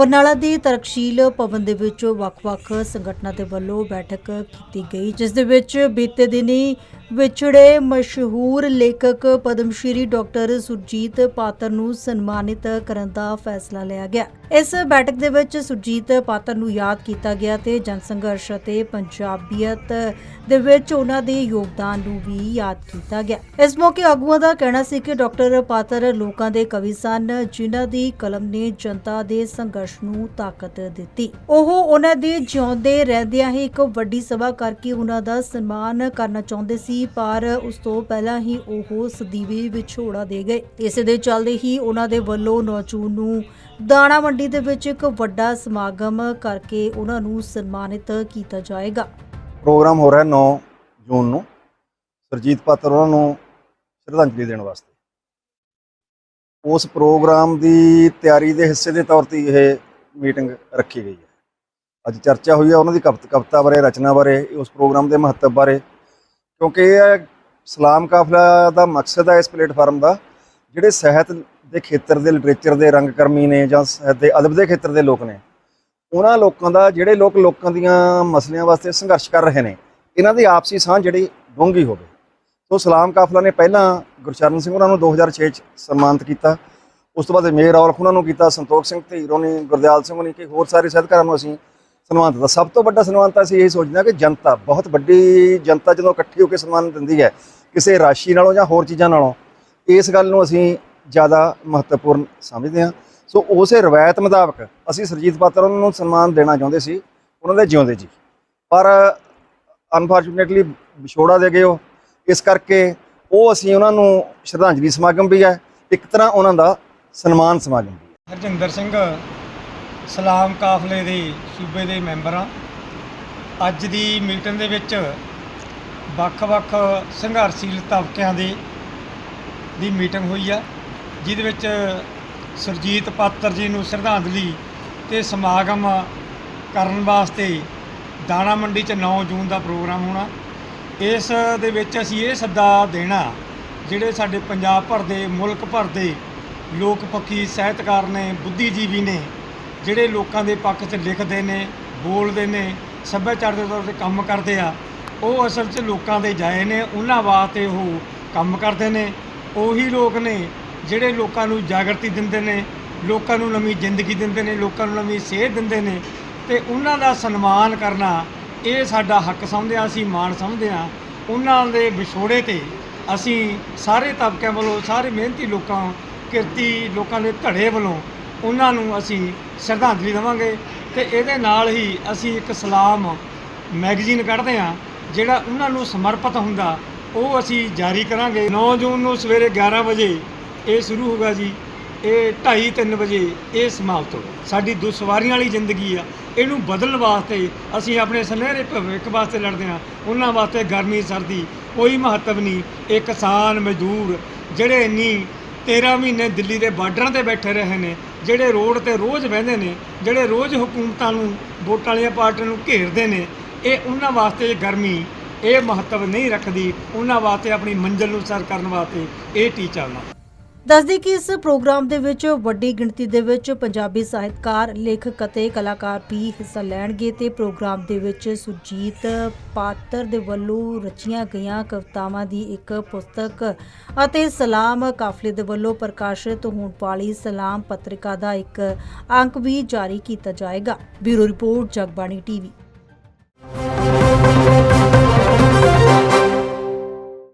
ਬਰਨਾਲਾ ਦੀ ਤਰਕਸ਼ੀਲ ਭਵਨ ਦੇ ਵਿੱਚ ਵੱਖ-ਵੱਖ ਸੰਗਠਨਾਂ ਦੇ ਵੱਲੋਂ ਬੈਠਕ ਕੀਤੀ ਗਈ, ਜਿਸ ਦੇ ਵਿੱਚ ਬੀਤੇ ਦਿਨੀ ਵਿਛੜੇ ਮਸ਼ਹੂਰ ਲੇਖਕ ਪਦਮ ਸ਼੍ਰੀ ਡਾਕਟਰ ਸੁਰਜੀਤ ਪਾਤਰ ਨੂੰ ਸਨਮਾਨਿਤ ਕਰਨ ਦਾ ਫੈਸਲਾ ਲਿਆ ਗਿਆ। ਇਸ ਬੈਠਕ ਦੇ ਵਿੱਚ ਸੁਰਜੀਤ ਪਾਤਰ ਨੂੰ ਯਾਦ ਕੀਤਾ ਗਿਆ ਤੇ ਜਨ ਸੰਘਰਸ਼ ਅਤੇ ਪੰਜਾਬੀਅਤ ਦੇ ਵਿੱਚ ਉਹਨਾਂ ਦੇ ਯੋਗਦਾਨ ਨੂੰ ਵੀ ਯਾਦ ਕੀਤਾ ਗਿਆ। ਇਸ ਮੌਕੇ ਆਗੂਆਂ ਦਾ ਕਹਿਣਾ ਸੀ ਕਿ ਡਾਕਟਰ ਪਾਤਰ ਲੋਕਾਂ ਦੇ ਕਵੀ ਸਨ, ਜਿਨ੍ਹਾਂ ਦੀ ਕਲਮ ਨੇ ਜਨਤਾ ਦੇ ਸੰਘਰਸ਼ ਨੂੰ ਤਾਕਤ ਦਿੱਤੀ। ਉਹ ਉਹਨਾਂ ਦੇ ਜਿਉਂਦੇ ਰਹਿੰਦਿਆਂ ਹੀ ਇੱਕ ਵੱਡੀ ਸਭਾ ਕਰਕੇ ਉਹਨਾਂ ਦਾ ਸਨਮਾਨ ਕਰਨਾ ਚਾਹੁੰਦੇ ਸੀ। ਪਰ ਉਸ ਤੋਂ ਪਹਿਲਾਂ ਹੀ ਉਹ ਸਦੀਵੀ ਵਿਛੋੜਾ ਦੇ ਗਏ। ਇਸੇ ਦੇ ਚੱਲਦੇ ਹੀ ਉਹਨਾਂ ਦੇ ਵੱਲੋਂ 9 ਨੂੰ ਦਾਣਾ ਮੰਡੀ ਦੇ ਵਿੱਚ ਇੱਕ ਵੱਡਾ ਸਮਾਗਮ ਕਰਕੇ ਉਹਨਾਂ ਨੂੰ ਸਨਮਾਨਿਤ ਕੀਤਾ ਜਾਏਗਾ। ਪ੍ਰੋਗਰਾਮ ਹੋ ਰਿਹਾ 9 ਜੂਨ ਨੂੰ। ਸਰਜੀਤ ਪਾਤਰ ਉਹਨਾਂ ਨੂੰ ਸ਼ਰਧਾਂਜਲੀ ਦੇਣ ਵਾਸਤੇ। ਉਸ ਪ੍ਰੋਗਰਾਮ ਦੀ ਤਿਆਰੀ ਦੇ ਹਿੱਸੇ ਦੇ ਤੌਰ ਤੇ ਇਹ ਮੀਟਿੰਗ ਰੱਖੀ ਗਈ ਹੈ। ਅੱਜ ਚਰਚਾ ਹੋਈ ਹੈ ਉਹਨਾਂ ਦੀ ਕਵਿਤ ਕਵਿਤਾ ਬਾਰੇ, ਰਚਨਾ ਬਾਰੇ, ਉਸ ਪ੍ਰੋਗਰਾਮ ਦੇ ਮਹੱਤਵ ਬਾਰੇ। ਕਿਉਂਕਿ ਇਹ ਸਲਾਮ ਕਾਫਲਾ ਦਾ ਮਕਸਦ ਹੈ ਇਸ ਪਲੇਟਫਾਰਮ ਦਾ, ਜਿਹੜੇ ਸਾਹਿਤ ਦੇ ਖੇਤਰ ਦੇ ਲਿਟਰੇਚਰ ਦੇ ਰੰਗਕਰਮੀ ਨੇ ਜਾਂ ਸਾਹਿਤ ਦੇ ਅਦਬ ਦੇ ਖੇਤਰ ਦੇ ਲੋਕ ਨੇ, ਉਹਨਾਂ ਲੋਕਾਂ ਦਾ, ਜਿਹੜੇ ਲੋਕ ਲੋਕਾਂ ਦੀਆਂ ਮਸਲਿਆਂ ਵਾਸਤੇ ਸੰਘਰਸ਼ ਕਰ ਰਹੇ ਨੇ, ਇਹਨਾਂ ਦੀ ਆਪਸੀ ਸਾਂਝ ਜਿਹੜੀ ਡੂੰਘੀ ਹੋਵੇ। ਸੋ ਸਲਾਮ ਕਾਫਲਾ ਨੇ ਪਹਿਲਾਂ ਗੁਰਚਰਨ ਸਿੰਘ ਉਹਨਾਂ ਨੂੰ 2006 ਚ ਸਨਮਾਨਿਤ ਕੀਤਾ, ਉਸ ਤੋਂ ਬਾਅਦ ਮੇਰ ਔਲਖ ਉਹਨਾਂ ਨੂੰ ਕੀਤਾ, ਸੰਤੋਖ ਸਿੰਘ ਧੀਰੋਂ ਨੇ, ਗੁਰਦਿਆਲ ਸਿੰਘ ਨੇ ਕਿ ਹੋਰ ਸਾਰੇ ਸਾਹਿਤਕਾਰਾਂ ਨੂੰ ਅਸੀਂ ਸਨਮਾਨਿਤ ਕੀਤਾ ਸਭ ਤੋਂ ਵੱਡਾ ਸਨਮਾਨ ਤਾਂ ਅਸੀਂ ਇਹ ਸੋਚਦੇ ਹਾਂ ਕਿ ਜਨਤਾ, ਬਹੁਤ ਵੱਡੀ ਜਨਤਾ ਜਦੋਂ ਇਕੱਠੀ ਹੋ ਕੇ ਸਨਮਾਨ ਦਿੰਦੀ ਹੈ, ਕਿਸੇ ਰਾਸ਼ੀ ਨਾਲੋਂ ਜਾਂ ਹੋਰ ਚੀਜ਼ਾਂ ਨਾਲੋਂ, ਇਸ ਗੱਲ ਨੂੰ ਅਸੀਂ ਜ਼ਿਆਦਾ ਮਹੱਤਵਪੂਰਨ ਸਮਝਦੇ ਹਾਂ। ਸੋ ਉਸੇ ਰਵਾਇਤ ਮੁਤਾਬਕ ਅਸੀਂ ਸਰਜੀਤ ਪਾਤਰ ਉਹਨਾਂ ਨੂੰ ਸਨਮਾਨ ਦੇਣਾ ਚਾਹੁੰਦੇ ਸੀ, ਉਹਨਾਂ ਦੇ ਜਿਉਂਦੇ ਜੀ। ਪਰ ਅਨਫੋਰਚੂਨੇਟਲੀ ਵਿਛੋੜਾ ਦੇ ਗਏ ਉਹ। ਇਸ ਕਰਕੇ ਉਹ ਅਸੀਂ ਉਹਨਾਂ ਨੂੰ ਸ਼ਰਧਾਂਜਲੀ ਸਮਾਗਮ ਵੀ ਹੈ, ਇੱਕ ਤਰ੍ਹਾਂ ਉਹਨਾਂ ਦਾ ਸਨਮਾਨ ਸਮਾਗਮ ਵੀ ਹੈ। ਹਰਜਿੰਦਰ ਸਿੰਘ ਸਲਾਮ ਕਾਫਲੇ ਦੇ ਸੂਬੇ ਦੇ ਮੈਂਬਰ ਹਾਂ। ਅੱਜ ਦੀ ਮੀਟਿੰਗ ਦੇ ਵਿੱਚ ਵੱਖ-ਵੱਖ ਸੰਘਰਸ਼ੀਲ ਤਬਕਿਆਂ ਦੇ ਦੀ ਮੀਟਿੰਗ ਹੋਈ ਆ, ਜਿਹਦੇ ਵਿੱਚ ਸੁਰਜੀਤ ਪਾਤਰ ਜੀ ਨੂੰ ਸ਼ਰਧਾਂਜਲੀ ਤੇ ਸਮਾਗਮ ਕਰਨ ਵਾਸਤੇ ਦਾਣਾ ਮੰਡੀ 'ਚ 9 ਜੂਨ ਦਾ ਪ੍ਰੋਗਰਾਮ ਹੋਣਾ। ਇਸ ਦੇ ਵਿੱਚ ਅਸੀਂ ਇਹ ਸੱਦਾ ਦੇਣਾ, ਜਿਹੜੇ ਸਾਡੇ ਪੰਜਾਬ ਭਰ ਦੇ, ਮੁਲਕ ਭਰ ਦੇ ਲੋਕ ਪੱਖੀ ਸਾਹਿਤਕਾਰ ਨੇ, ਬੁੱਧੀਜੀਵੀ ਨੇ ਜਿਹੜੇ ਲੋਕਾਂ ਦੇ ਪੱਖ 'ਚ ਲਿਖਦੇ ਨੇ, ਬੋਲਦੇ ਨੇ, ਸੱਭਿਆਚਾਰ ਦੇ ਤੌਰ ਤੇ ਕੰਮ ਕਰਦੇ ਆ, ਉਹ ਅਸਲ 'ਚ ਲੋਕਾਂ ਦੇ ਜਾਏ ਨੇ, ਉਹਨਾਂ ਵਾਸਤੇ ਉਹ ਕੰਮ ਕਰਦੇ ਨੇ। ਉਹੀ ਲੋਕ ਨੇ ਜਿਹੜੇ ਲੋਕਾਂ ਨੂੰ ਜਾਗਰਤੀ ਦਿੰਦੇ ਨੇ, ਲੋਕਾਂ ਨੂੰ ਨਵੀਂ ਜ਼ਿੰਦਗੀ ਦਿੰਦੇ ਨੇ, ਲੋਕਾਂ ਨੂੰ ਨਵੀਂ ਸੇਧ ਦਿੰਦੇ ਨੇ ਤੇ ਉਹਨਾਂ ਦਾ ਸਨਮਾਨ ਕਰਨਾ ਇਹ ਸਾਡਾ ਹੱਕ ਸਮਝਦੇ ਹਾਂ, ਅਸੀਂ ਮਾਣ ਸਮਝਦੇ ਹਾਂ। ਉਹਨਾਂ ਦੇ ਵਿਛੋੜੇ ਤੇ ਅਸੀਂ ਸਾਰੇ ਤਬਕਿਆਂ ਵੱਲੋਂ, ਸਾਰੇ ਮਿਹਨਤੀ ਲੋਕਾਂ, ਕਿਰਤੀ ਲੋਕਾਂ ਦੇ ਧੜੇ ਵੱਲੋਂ ਉਹਨਾਂ ਨੂੰ ਅਸੀਂ ਸ਼ਰਧਾਂਜਲੀ ਦੇਵਾਂਗੇ ਤੇ ਇਹਦੇ ਨਾਲ ਹੀ ਅਸੀਂ ਇੱਕ ਸਲਾਮ ਮੈਗਜ਼ੀਨ ਕੱਢਦੇ ਹਾਂ, ਜਿਹੜਾ ਉਹਨਾਂ ਨੂੰ ਸਮਰਪਿਤ ਹੁੰਦਾ, ਉਹ ਅਸੀਂ ਜਾਰੀ ਕਰਾਂਗੇ। 9 ਜੂਨ ਨੂੰ ਸਵੇਰੇ 11 ਵਜੇ ਇਹ ਸ਼ੁਰੂ ਹੋਗਾ ਜੀ। ਇਹ 2:30 3 ਵਜੇ ਇਹ ਸਮਾਪਤ ਹੋਗਾ ਸਾਡੀ ਦੁਸਵਾਰੀਆਂ ਵਾਲੀ ਜ਼ਿੰਦਗੀ ਆ। ਇਹਨੂੰ ਬਦਲਣ ਵਾਸਤੇ ਅਸੀਂ ਆਪਣੇ ਸੁਨਹਿਰੇ ਭਵਿੱਖ ਵਾਸਤੇ ਲੜਦੇ ਹਾਂ। ਉਹਨਾਂ ਵਾਸਤੇ ਗਰਮੀ, ਸਰਦੀ ਕੋਈ ਮਹੱਤਵ ਨਹੀਂ। ਇਹ ਕਿਸਾਨ ਮਜ਼ਦੂਰ ਜਿਹੜੇ ਇੰਨੀ 13 ਮਹੀਨੇ ਦਿੱਲੀ ਦੇ ਬਾਰਡਰਾਂ ਤੇ ਬੈਠੇ ਰਹੇ ਨੇ, ਜਿਹੜੇ ਰੋਡ ਤੇ ਰੋਜ਼ ਬਹਿੰਦੇ ਨੇ, ਜਿਹੜੇ ਰੋਜ਼ ਹਕੂਮਤਾਂ ਨੂੰ, ਵੋਟਾਂ ਵਾਲੀਆਂ ਪਾਰਟੀਆਂ ਨੂੰ ਘੇਰਦੇ ਨੇ, ਇਹ ਉਹਨਾਂ ਵਾਸਤੇ ਗਰਮੀ ਇਹ ਮਹੱਤਵ ਨਹੀਂ ਰੱਖਦੀ, ਉਹਨਾਂ ਵਾਸਤੇ ਆਪਣੀ ਮੰਜ਼ਿਲ ਨੂੰ ਸਰ ਕਰਨ ਵਾਸਤੇ ਇਹ ਟੀਚਾ ਉਹਨਾਂ ਦੱਸਦੀ ਕਿ ਇਸ ਪ੍ਰੋਗਰਾਮ ਦੇ ਵਿੱਚ ਵੱਡੀ ਗਿਣਤੀ ਦੇ ਵਿੱਚ ਪੰਜਾਬੀ ਸਾਹਿਤਕਾਰ, ਲੇਖਕ ਅਤੇ ਕਲਾਕਾਰ ਵੀ ਹਿੱਸਾ ਲੈਣਗੇ ਤੇ ਪ੍ਰੋਗਰਾਮ ਦੇ ਵਿੱਚ ਸੁਰਜੀਤ ਪਾਤਰ ਦੇ ਵੱਲੋਂ ਰਚੀਆਂ ਗਈਆਂ ਕਵਿਤਾਵਾਂ ਦੀ ਇੱਕ ਪੁਸਤਕ ਅਤੇ ਸਲਾਮ ਕਾਫਲੇ ਦੇ ਵੱਲੋਂ ਪ੍ਰਕਾਸ਼ਿਤ ਹੋਣ ਵਾਲੀ ਸਲਾਮ ਪੱਤਰਿਕਾ ਦਾ ਇੱਕ ਅੰਕ ਵੀ ਜਾਰੀ ਕੀਤਾ ਜਾਏਗਾ। Bureau report, Jagbani TV.